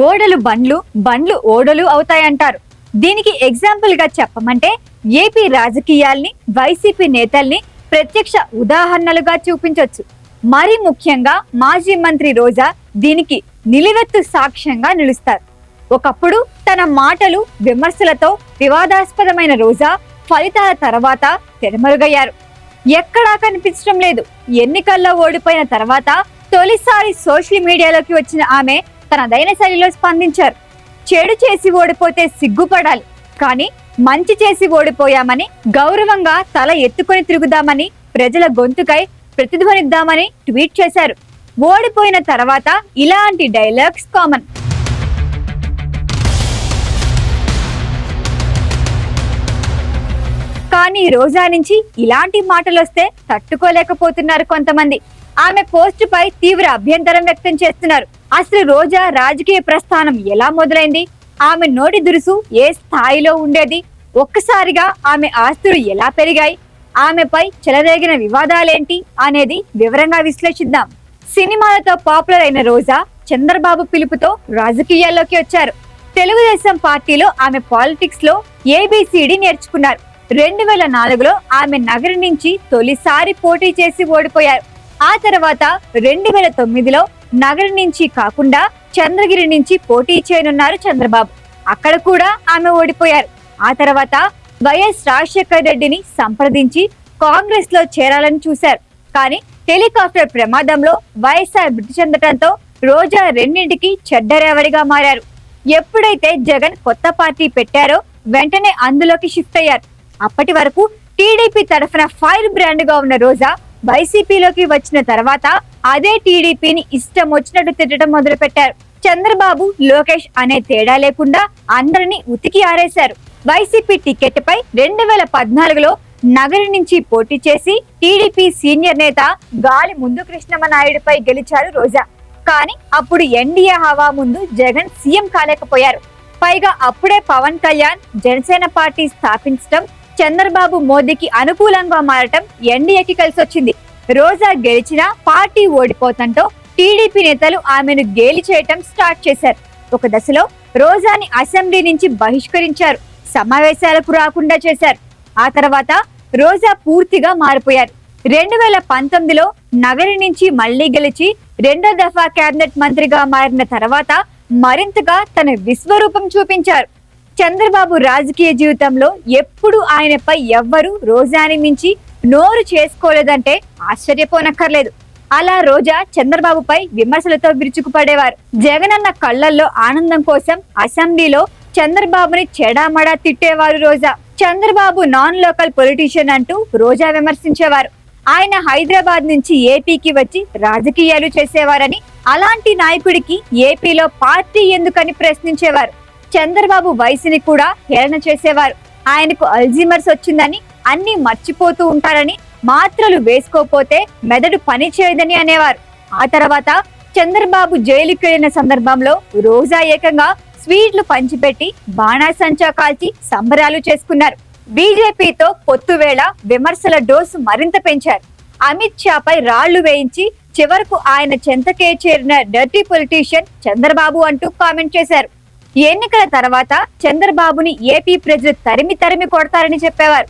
ఓడలు బండ్లు బండ్లు ఓడలు అవుతాయంటారు. దీనికి ఎగ్జాంపుల్గా చెప్పమంటే ఏపీ రాజకీయాల్ని వైసీపీ నేతల్ని ప్రత్యక్ష ఉదాహరణలుగా చూపించొచ్చు. మరి ముఖ్యంగా మాజీ మంత్రి రోజా దీనికి నిలువెత్తు సాక్ష్యంగా నిలుస్తారు. ఒకప్పుడు తన మాటలు విమర్శలతో వివాదాస్పదమైన రోజా ఫలితాల తర్వాత తెరమరుగయ్యారు. ఎక్కడా కనిపించడం లేదు. ఎన్నికల్లో ఓడిపోయిన తర్వాత తొలిసారి సోషల్ మీడియాలోకి వచ్చిన ఆమె తనదైన శైలిలో స్పందించారు. చెడు చేసి ఓడిపోతే సిగ్గుపడాలి కానీ మంచి చేసి ఓడిపోయామని గౌరవంగా తల ఎత్తుకొని తిరుగుదామని ప్రజల గొంతుకై ప్రతిధ్వనిద్దామని ట్వీట్ చేశారు. ఓడిపోయిన తర్వాత ఇలాంటి డైలాగ్స్ కామన్. కానీ రోజా నుంచి ఇలాంటి మాటలు వస్తే తట్టుకోలేకపోతున్నారు కొంతమంది. ఆమె పోస్ట్ పై తీవ్ర అభ్యంతరం వ్యక్తం చేస్తున్నారు. అసలు రోజా రాజకీయ ప్రస్థానం ఎలా మొదలైంది? ఆమె నోటి దురుసు ఏ స్థాయిలో ఉండేది? ఒక్కసారిగా ఆమె ఆస్తులు ఎలా పెరిగాయి? ఆమెపై చెలరేగిన వివాదాలేంటి అనేది వివరంగా విశ్లేషిద్దాం. సినిమాలతో పాపులర్ అయిన రోజా చంద్రబాబు పిలుపుతో రాజకీయాల్లోకి వచ్చారు. తెలుగుదేశం పార్టీలో ఆమె పాలిటిక్స్లో ఏబిసిడి నేర్చుకున్నారు రెండు వేల నాలుగులో ఆమె నగరం నుంచి తొలిసారి పోటీ చేసి ఓడిపోయారు. ఆ తర్వాత రెండు వేల తొమ్మిదిలో నగరం నుంచి కాకుండా చంద్రగిరి నుంచి పోటీ చేయనున్నారు చంద్రబాబు. అక్కడ కూడా ఆమె ఓడిపోయారు. ఆ తర్వాత వైఎస్ రాజశేఖర్ రెడ్డిని సంప్రదించి కాంగ్రెస్లో చేరాలని చూశారు. కానీ హెలికాప్టర్ ప్రమాదంలో వైఎస్ఆర్ మృతి చెందడంతో రోజా రెండింటికి చెడ్డరేవడిగా మారారు. ఎప్పుడైతే జగన్ కొత్త పార్టీ పెట్టారో వెంటనే అందులోకి షిఫ్ట్ అయ్యారు. అప్పటి వరకు టీడీపీ తరఫున ఫైర్ బ్రాండ్గా ఉన్న రోజా వైసీపీలోకి వచ్చిన తర్వాత అదే టీడీపీని ఇష్టం వచ్చినట్టు తిట్టడం మొదలుపెట్టారు. చంద్రబాబు లోకేష్ అనే తేడా లేకుండా అందరినీ ఉతికి ఆరేశారు. వైసీపీ టికెట్ పై రెండు వేల పద్నాలుగులో నగరి నుంచి పోటీ చేసి టీడీపీ సీనియర్ నేత గాలి ముందు కృష్ణమనాయుడుపై గెలిచారు రోజా. కానీ అప్పుడు ఎన్డీఏ హవా ముందు జగన్ సీఎం కాలేకపోయారు. పైగా అప్పుడే పవన్ కళ్యాణ్ జనసేన పార్టీ స్థాపించడం చంద్రబాబు మోదీకి అనుకూలంగా మారటం ఎన్డీఏకి కలిసి వచ్చింది రోజా గెలిచినా పార్టీ ఓడిపోతంతో టీడీపీ నేతలు ఆమెను గేలి చేయటం స్టార్ట్ చేశారు. ఒక దశలో రోజాని అసెంబ్లీ నుంచి బహిష్కరించారు. సమావేశాలకు రాకుండా చేశారు. ఆ తర్వాత రోజా పూర్తిగా మారిపోయారు. రెండు వేల పంతొమ్మిదిలో నగరి నుంచి మళ్ళీ గెలిచి రెండో దఫా కేబినెట్ మంత్రిగా మారిన తర్వాత మరింతగా తన విశ్వరూపం చూపించారు. చంద్రబాబు రాజకీయ జీవితంలో ఎప్పుడు ఆయనపై ఎవ్వరూ రోజాని మించి నోరు చేసుకోలేదంటే ఆశ్చర్యపోనక్కర్లేదు. అలా రోజా చంద్రబాబుపై విమర్శలతో విరుచుకుపడేవారు. జగనన్న కళ్ళల్లో ఆనందం కోసం అసెంబ్లీలో చంద్రబాబుని చెడామడా తిట్టేవారు Roja. Chandrababu non local politician అంటూ రోజా విమర్శించేవారు. ఆయన హైదరాబాద్ నుంచి ఏపీకి వచ్చి రాజకీయాలు చేసేవారని అలాంటి నాయకుడికి ఏపీలో పార్టీ ఎందుకని ప్రశ్నించేవారు. చంద్రబాబు వయసుని కూడా హేళన చేసేవారు. ఆయనకు అల్జీమర్స్ వచ్చిందని అన్ని మర్చిపోతూ ఉంటారని మాత్రలు వేసుకోపోతే మెదడు పని చేయదని అనేవారు. ఆ తర్వాత చంద్రబాబు జైలుకి వెళ్ళిన సందర్భంలో రోజా ఏకంగా స్వీట్లు పంచిపెట్టి బాణాసంచా కాల్చి సంబరాలు చేసుకున్నారు. బీజేపీతో పొత్తువేళ విమర్శల డోసు మరింత పెంచారు. అమిత్ షాపై రాళ్ళు వేయించి చివరకు ఆయన చెంతకే చేరిన డర్టీ పొలిటీషియన్ చంద్రబాబు అంటూ కామెంట్ చేశారు. ఎన్నికల తర్వాత చంద్రబాబుని ఏపీ ప్రజలు తరిమి తరిమి కొడతారని చెప్పేవారు.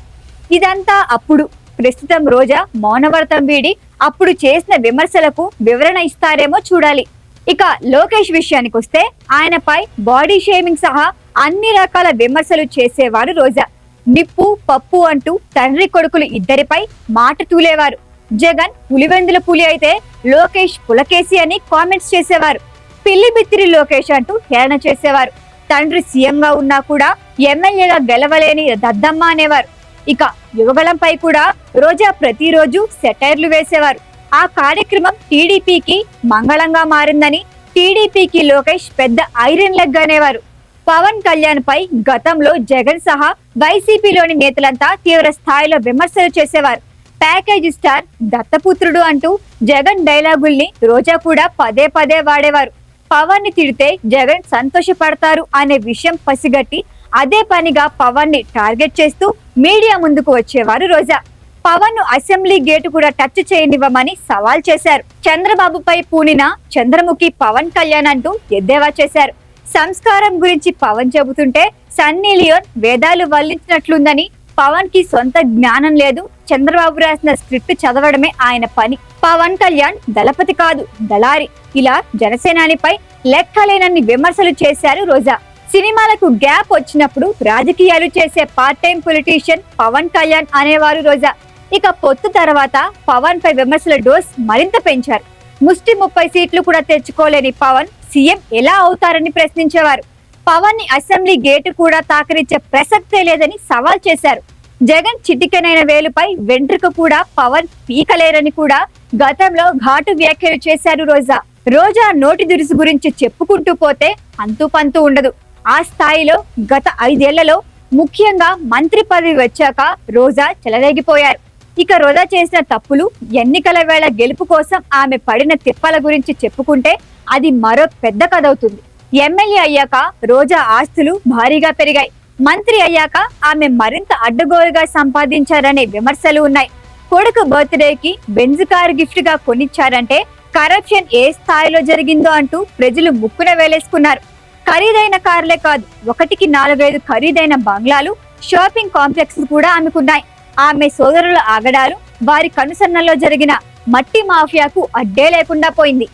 ఇదంతా అప్పుడు ప్రస్తుతం రోజా మౌనవర్తం వీడి అప్పుడు చేసిన విమర్శలకు వివరణ ఇస్తారేమో చూడాలి. ఇక లోకేష్ విషయానికి వస్తే ఆయనపై బాడీ షేమింగ్ సహా అన్ని రకాల విమర్శలు చేసేవారు రోజా. నిప్పు పప్పు అంటూ తండ్రి కొడుకులు ఇద్దరిపై మాట తూలేవారు. జగన్ పులివెందుల పులి అయితే లోకేష్ పులకేసి అని కామెంట్స్ చేసేవారు. పిల్లి బిత్తిరి లోకేష్ అంటూ హేళన చేసేవారు. తండ్రి సీఎంగా ఉన్నా కూడా ఎమ్మెల్యేగా గెలవలేని దద్దమ్మ అనేవారు. ఇక యువగలంపై కూడా రోజా ప్రతిరోజు సెటైర్లు వేసేవారు. ఆ కార్యక్రమం టీడీపీకి మంగళంగా మారిందని టీడీపీకి లోకేష్ పెద్ద ఐరన్ లెగ్ అనేవారు. పవన్ కళ్యాణ్ పై గతంలో జగన్ సహా వైసీపీలోని నేతలంతా తీవ్ర స్థాయిలో విమర్శలు చేసేవారు. ప్యాకేజ్ స్టార్ దత్తపుత్రుడు అంటూ జగన్ డైలాగుల్ని రోజా కూడా పదే పదే వాడేవారు. పవన్ని తిడితే జగన్ సంతోషపడతారు అనే విషయం పసిగట్టి అదే పనిగా పవన్ని టార్గెట్ చేస్తూ మీడియా ముందుకు వచ్చేవారు రోజా. పవన్ను అసెంబ్లీ గేటు కూడా టచ్ చేయనివ్వమని సవాల్ చేశారు. చంద్రబాబుపై పూనిన చంద్రముఖి పవన్ కళ్యాణ్ అంటూ ఎద్దేవా చేశారు. సంస్కారం గురించి పవన్ చెబుతుంటే సన్నీ లియోన్ వేదాలు వల్లించినట్లుందని పవన్కి సొంత జ్ఞానం లేదు. చంద్రబాబు రాసిన స్క్రిప్ట్ చదవడమే ఆయన పని. పవన్ కళ్యాణ్ దళపతి కాదు దళారి. ఇలా జనసేనానిపై లెక్కలేనన్ని విమర్శలు చేశారు రోజా. సినిమాలకు గ్యాప్ వచ్చినప్పుడు రాజకీయాలు చేసే part time politician Pawan Kalyan అనేవారు రోజా. ఇక పొత్తు తర్వాత పవన్ పై విమర్శల డోస్ మరింత పెంచారు. ముష్టి ముప్పై సీట్లు కూడా తెచ్చుకోలేని పవన్ సీఎం ఎలా అవుతారని ప్రశ్నించేవారు. పవన్ని అసెంబ్లీ గేటు కూడా తాకరించే ప్రసక్తే లేదని సవాల్ చేశారు. జగన్ చిటికెనైన వేలుపై వెంట్రుక కూడా పవన్ పీకలేరని కూడా గతంలో ఘాటు వ్యాఖ్యలు చేశారు రోజా. రోజా నోటి దురుసు గురించి చెప్పుకుంటూ పోతే అంతు పంతు ఉండదు. ఆ స్థాయిలో గత ఐదేళ్ళలో ముఖ్యంగా మంత్రి పదవి వచ్చాక రోజా చెలరేగిపోయారు. ఇక రోజా చేసిన తప్పులు ఎన్నికల వేళ గెలుపు కోసం ఆమె పడిన తిప్పల గురించి చెప్పుకుంటే అది మరో పెద్ద కథ అవుతుంది ఎమ్మెల్యే అయ్యాక రోజా ఆస్తులు భారీగా పెరిగాయి. మంత్రి అయ్యాక ఆమె మరింత అడ్డగోలుగా సంపాదించారనే విమర్శలు ఉన్నాయి. కొడుకు బర్త్డేకి బెంజ్ కార్ గిఫ్ట్గా కొనిచ్చారంటే కరప్షన్ ఏ స్థాయిలో జరిగిందో అంటూ ప్రజలు ముక్కున వేలేసుకున్నారు. ఖరీదైన కార్లే కాదు ఒకటికి నాలుగైదు ఖరీదైన బంగ్లాలు షాపింగ్ కాంప్లెక్స్ కూడా ఆమెకున్నాయి. ఆమె సోదరుల ఆగడాలు వారి కనుసన్నల్లో జరిగిన మట్టి మాఫియాకు అడ్డే లేకుండా పోయింది.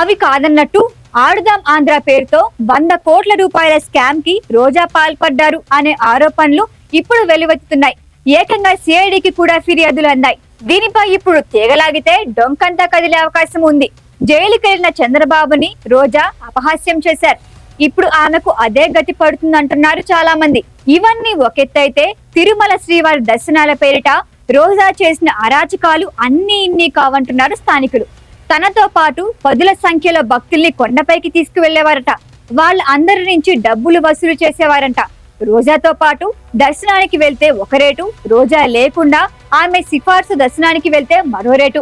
అవి కాదన్నట్టు ఆడుదాం ఆంధ్ర పేరుతో వంద కోట్ల రూపాయల స్కామ్కి రోజా పాల్పడ్డారు అనే ఆరోపణలు ఇప్పుడు వెలువెత్తుతున్నాయి. ఏకంగా సిఐడికి కూడా ఫిర్యాదులు అందాయి. దీనిపై ఇప్పుడు తీగలాగితే డొంకంతా కదిలే అవకాశం ఉంది. జైలుకెళ్ళిన చంద్రబాబుని రోజా అపహాస్యం చేశారు. ఇప్పుడు ఆమెకు అదే గతి పడుతుందంటున్నారు చాలా మంది ఇవన్నీ ఒకెత్తైతే తిరుమల శ్రీవారి దర్శనాల పేరిట రోజా చేసిన అరాచకాలు అన్ని ఇన్ని కావంటున్నారు స్థానికులు. తనతో పాటు పదుల సంఖ్యలో భక్తుల్ని కొండపైకి తీసుకువెళ్ళేవారట వాళ్ళ అందరి నుంచి డబ్బులు వసూలు చేసేవారంట. రోజాతో పాటు దర్శనానికి వెళ్తే ఒక రేటు రోజా లేకుండా ఆమె సిఫార్సు దర్శనానికి వెళ్తే మరో రేటు.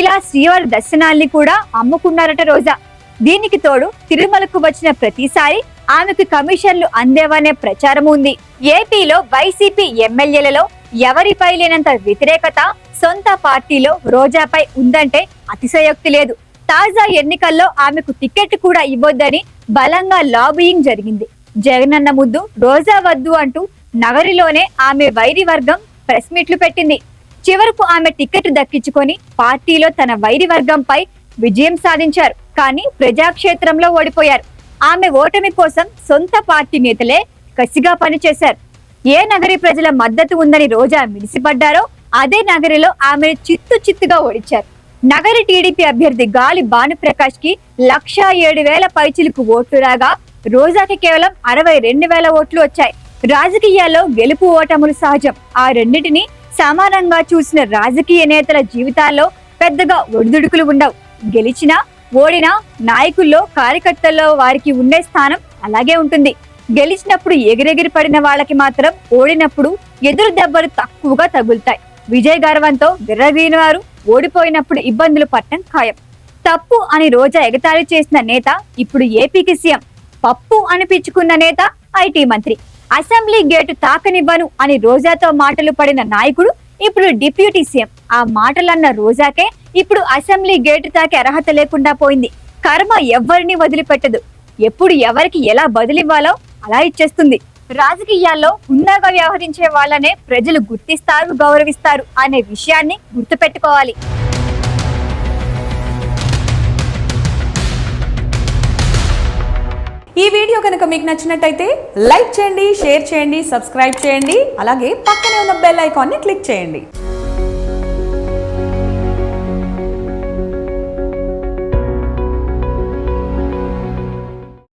ఇలా శ్రీవారి దర్శనాల్ని కూడా అమ్ముకున్నారట రోజా. దీనికి తోడు తిరుమలకు వచ్చిన ప్రతిసారి ఆమెకు కమిషన్లు అందేవనే ప్రచారం ఉంది. ఏపీలో వైసీపీ ఎమ్మెల్యేలలో ఎవరిపై లేనంత వ్యతిరేకత సొంత పార్టీలో రోజాపై ఉందంటే అతిశయోక్తి లేదు. తాజా ఎన్నికల్లో ఆమెకు టికెట్ కూడా ఇవ్వొద్దని బలంగా లాబియింగ్ జరిగింది. జగనన్న ముద్దు రోజా వద్దు అంటూ నగరిలోనే ఆమె వైరి వర్గం ప్రెస్ మీట్లు పెట్టింది. చివరకు ఆమె టికెట్ దక్కించుకొని పార్టీలో తన వైరి వర్గంపై విజయం సాధించారు. కానీ ప్రజాక్షేత్రంలో ఓడిపోయారు. ఆమె ఓటమి కోసం సొంత పార్టీ నేతలే కసిగా పనిచేశారు. ఏ నగరి ప్రజల మద్దతు ఉందని రోజా మిడిసిపడ్డారో అదే నగరిలో ఆమె చిత్తు చిత్తుగా ఓడించారు. నగరి టీడీపీ అభ్యర్థి గాలి భానుప్రకాష్కి లక్షా ఏడు వేల పైచిలకు ఓట్లు రాగా రోజాకి కేవలం అరవై రెండు వేల ఓట్లు వచ్చాయి. రాజకీయాల్లో గెలుపు ఓటములు సహజం. ఆ రెండింటిని సమానంగా చూసిన రాజకీయ నేతల జీవితాల్లో పెద్దగా ఒడిదుడుకులు ఉండవు. గెలిచినా ఓడినా నాయకుల్లో కార్యకర్తల్లో వారికి ఉండే స్థానం అలాగే ఉంటుంది. గెలిచినప్పుడు ఎగిరెగిరి పడిన వాళ్ళకి మాత్రం ఓడినప్పుడు ఎదురు దెబ్బలు తక్కువగా తగులుతాయి. విజయ్ గర్వంతో విర్రవీన వారు ఓడిపోయినప్పుడు ఇబ్బందులు పట్టడం ఖాయం. తప్పు అని రోజా ఎగతాళి చేసిన నేత ఇప్పుడు ఏపీకి సీఎం. పప్పు అనిపించుకున్న నేత ఐటీ మంత్రి. అసెంబ్లీ గేటు తాకనివ్వను అని రోజాతో మాటలు పడిన నాయకుడు ఇప్పుడు డిప్యూటీ సీఎం. ఆ మాటలన్న రోజాకే ఇప్పుడు అసెంబ్లీ గేటు తాకే అర్హత లేకుండా పోయింది. కర్మ ఎవ్వరిని వదిలిపెట్టదు. ఎప్పుడు ఎవరికి ఎలా బదిలివ్వాలో అలా ఇచ్చేస్తుంది. రాజకీయాల్లో హుందాగా వ్యవహరించే వాళ్ళనే ప్రజలు గుర్తిస్తారు గౌరవిస్తారు అనే విషయాన్ని గుర్తుపెట్టుకోవాలి. ఈ వీడియో కనుక మీకు నచ్చినట్టయితే లైక్ చేయండి షేర్ చేయండి సబ్స్క్రైబ్ చేయండి. అలాగే పక్కనే ఉన్న బెల్ ఐకాన్ని క్లిక్ చేయండి.